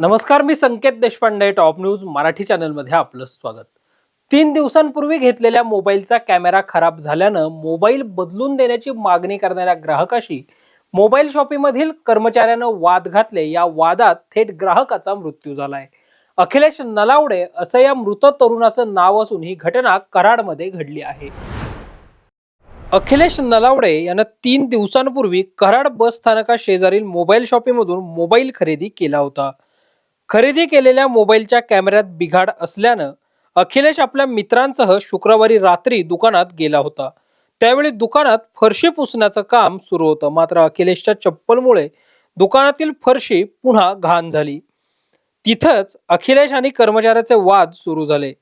नमस्कार मी Sanket Deshpande top news Marathi चॅनलमध्ये आपलं स्वागत. तीन दिवसांपूर्वी घेतलेल्या मोबाईलचा कॅमेरा खराब झाल्यानं मोबाईल बदलून देण्याची मागणी करणाऱ्या ग्राहकाशी मोबाईल शॉपीमधील कर्मचाऱ्यानं वाद घातले. या वादात थेट ग्राहकाचा मृत्यू झालाय. अखिलेश नलावडे असं या मृत तरुणाचं नाव असून ही घटना कराडमध्ये घडली आहे. अखिलेश नलावडे यानं तीन दिवसांपूर्वी कराड बस स्थानका शेजारील मोबाईल शॉपीमधून मोबाईल खरेदी केला होता. खरेदी केलेल्या मोबाईलच्या कॅमेऱ्यात बिघाड असल्यानं अखिलेश आपल्या मित्रांसह शुक्रवारी रात्री दुकानात गेला होता. त्यावेळी दुकानात फरशी पुसण्याचं काम सुरू होतं. मात्र अखिलेशच्या चप्पलमुळे दुकानातील फरशी पुन्हा घाण झाली. तिथंच अखिलेश आणि कर्मचाऱ्याचे वाद सुरू झाले.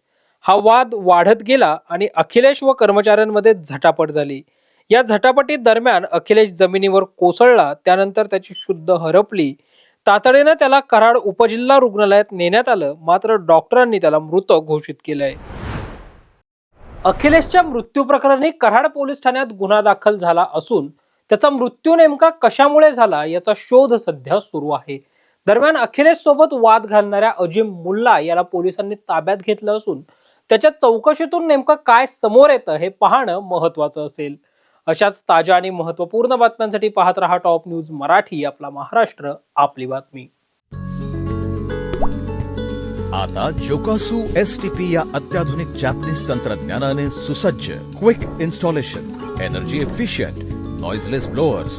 हा वाद वाढत गेला आणि अखिलेश व कर्मचाऱ्यांमध्ये झटापट झाली. या झटापटी दरम्यान अखिलेश जमिनीवर कोसळला. त्यानंतर त्याची शुद्ध हरपली. तातडीनं त्याला कराड उपजिल्हा रुग्णालयात नेण्यात आलं मात्र डॉक्टरांनी त्याला मृत घोषित केलंय. अखिलेशच्या मृत्यू प्रकरणी कराड पोलीस ठाण्यात गुन्हा दाखल झाला असून त्याचा मृत्यू नेमका कशामुळे झाला याचा शोध सध्या सुरू आहे. दरम्यान अखिलेश सोबत वाद घालणाऱ्या अजिम मुल्ला याला पोलिसांनी ताब्यात घेतलं असून त्याच्या चौकशीतून नेमकं काय समोर येतं हे पाहणं महत्वाचं असेल. अशाच ताज्या आणि महत्त्वपूर्ण बातम्यांसाठी पाहत रहा टॉप न्यूज मराठी आपला महाराष्ट्र आपली बातमी. आता जोकासू एस टी पी या अत्याधुनिक जॅपनीज तंत्रज्ञानाने सुसज्ज quick installation energy efficient noiseless blowers